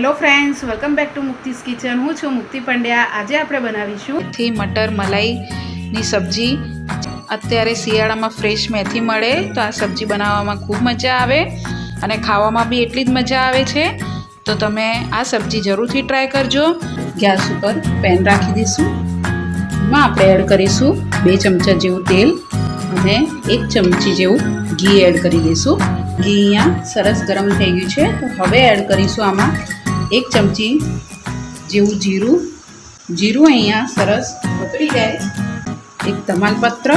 Hello friends, welcome back to Mukti's kitchen. હું છું મુક્તિ પંડ્યા. આજે આપણે બનાવીશું મેથી, મટર, મલાઈની સબ્જી. અત્યારે શિયાળામાં ફ્રેશ મેથી મળે તો આ સબ્જી બનાવવામાં ખૂબ મજા આવે અને ખાવામાં બી એટલી જ મજા આવે છે. તો તમે આ સબ્જી જરૂરથી ટ્રાય કરજો. ગેસ ઉપર પેન રાખી દઈશું. એમાં આપણે એડ કરીશું બે ચમચા જેવું તેલ અને એક ચમચી જેવું ઘી એડ કરી દઈશું. ઘી અહીંયા સરસ ગરમ થઈ ગયું છે. તો હવે એડ કરીશું આમાં એક ચમચી જેવું જીરું. જીરું અહીંયા સરસ ઉતરી જાય. એક તમાલપત્ર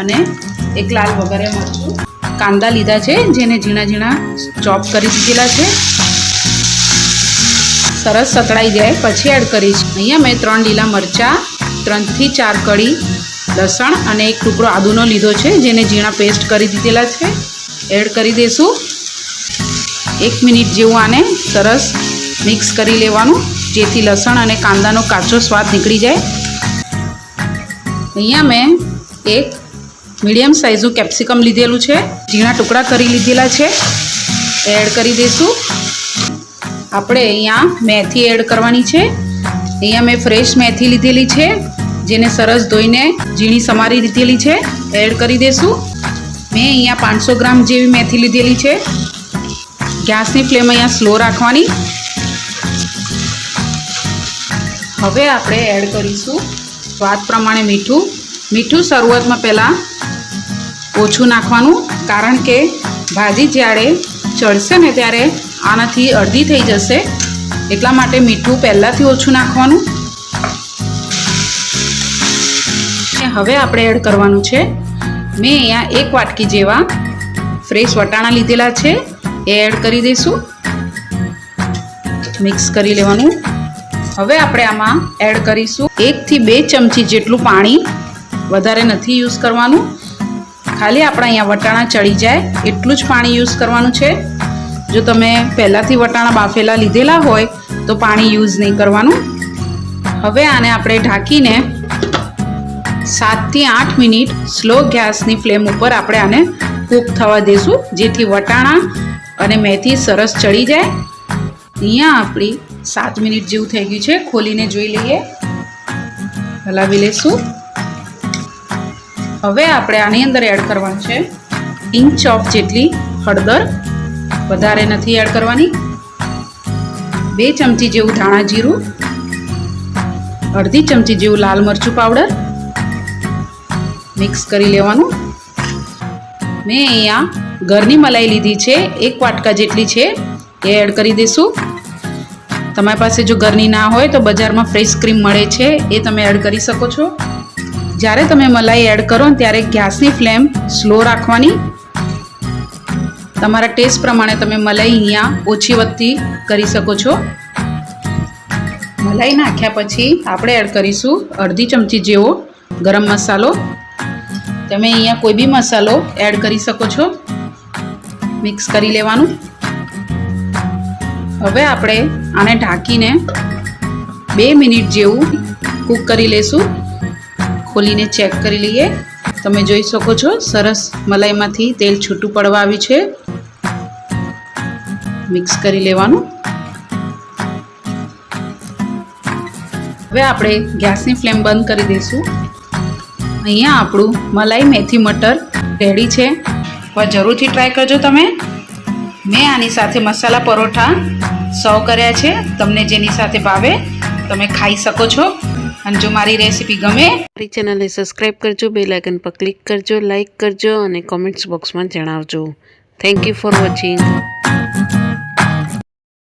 અને એક લાલ વગેરે મરચું. કાંદા લીધા છે, જેને ઝીણા ઝીણા ચોપ કરી દીધેલા છે. સરસ સતળાઈ જાય. પછી એડ કરીશ. અહીંયા મેં ત્રણ લીલા મરચાં, ત્રણથી ચાર કળી લસણ અને એક ટુકડો આદુનો લીધો છે, જેને ઝીણા પેસ્ટ કરી દીધેલા છે. એડ કરી દઈશું એક મિનિટ જેવું આને સરસ મિક્સ કરી લેવાનું, જેથી લસણ અને કાંદાનો કાચો સ્વાદ નીકળી જાય. અહીંયા મેં એક મીડિયમ સાઇઝનું કેપ્સિકમ લીધેલું છે. ઝીણા ટુકડા કરી લીધેલા છે. એડ કરી દઈશું. આપણે અહીંયા મેથી એડ કરવાની છે. અહીંયા મેં ફ્રેશ મેથી લીધેલી છે, જેને સરસ ધોઈને ઝીણી સમારી લીધેલી છે. એડ કરી દઈશું. મેં અહીંયા પાંચસો ગ્રામ જેવી મેથી લીધેલી છે. ગેસની ફ્લેમ અહીંયા સ્લો રાખવાની. હવે આપણે એડ કરીશું સ્વાદ પ્રમાણે મીઠું. મીઠું શરૂઆતમાં પહેલાં ઓછું નાખવાનું, કારણ કે ભાજી જ્યારે ચડશે ને ત્યારે આનાથી અડધી થઈ જશે. એટલા માટે મીઠું પહેલાંથી ઓછું નાખવાનું. હવે આપણે એડ કરવાનું છે. મેં અહીંયા એક વાટકી જેવા ફ્રેશ વટાણા લીધેલા છે. એ એડ કરી દઈશું. મિક્સ કરી લેવાનું. હવે આપણે આમાં એડ કરીશું એકથી બે ચમચી જેટલું પાણી. વધારે નથી યુઝ કરવાનું. ખાલી આપણા અહીંયા વટાણા ચડી જાય, એટલું જ પાણી યુઝ કરવાનું છે. જો તમે પહેલાંથી વટાણા બાફેલા લીધેલા હોય, તો પાણી યુઝ નહીં કરવાનું. હવે આને આપણે ઢાંકીને સાતથી આઠ મિનિટ સ્લો ગેસની ફ્લેમ ઉપર આપણે આને કૂક થવા દઈશું જેથી વટાણા અને મેથી સરસ ચડી જાય. અહીંયા આપણી સાત મિનિટ જેવું થઈ ગયું છે. ખોલીને જોઈ લઈએ. હલાવી લઈશું હવે આપણે આની અંદર એડ કરવાનું છે ઇંચ ઓફ જેટલી હળદર. વધારે નથી એડ કરવાની. બે ચમચી જેવું ધાણા જીરું. અડધી ચમચી જેવું લાલ મરચું પાવડર મિક્સ કરી લેવાનું. મેં અહીંયા ઘરની મલાઈ લીધી છે. એક વાટકા જેટલી છે. એ એડ કરી દઈશું તમારી પાસે જો ઘરની ના હોય તો બજારમાં ફ્રેશ ક્રીમ મળે છે, એ તમે એડ કરી શકો છો. જ્યારે તમે મલાઈ એડ કરો ત્યારે ગેસની ફ્લેમ સ્લો રાખવાની. તમારા ટેસ્ટ પ્રમાણે તમે મલાઈ અહીંયા ઓછી વધતી કરી શકો છો. મલાઈ નાખ્યા પછી આપણે એડ કરીશું અડધી ચમચી જેવો ગરમ મસાલો. તમે અહીંયા કોઈ બી મસાલો એડ કરી શકો છો. મિક્સ કરી લેવાનું. હવે આપણે આને ઢાંકીને બે મિનિટ જેવું કૂક કરી લેશું. ખોલીને ચેક કરી લઈએ. તમે જોઈ શકો છો, સરસ મલાઈમાંથી તેલ છૂટું પડવા આવ્યું છે. મિક્સ કરી લેવાનું. હવે આપણે ગેસની ફ્લેમ બંધ કરી દઈશું. અહીંયા આપણું મલાઈ મેથી મટર રેડી છે. હવે જરૂરથી ટ્રાય કરજો તમે. મેં આની સાથે મસાલા પરોઠા સર્વ કર્યા છે. તમને જેની સાથે ભાવે તમે ખાઈ શકો છો. અને જો મારી રેસીપી ગમે, મારી ચેનલને સબસ્ક્રાઈબ કરજો બે લાઇકન પર ક્લિક કરજો, લાઇક કરજો અને કોમેન્ટ્સ બોક્સમાં જણાવજો. Thank you for watching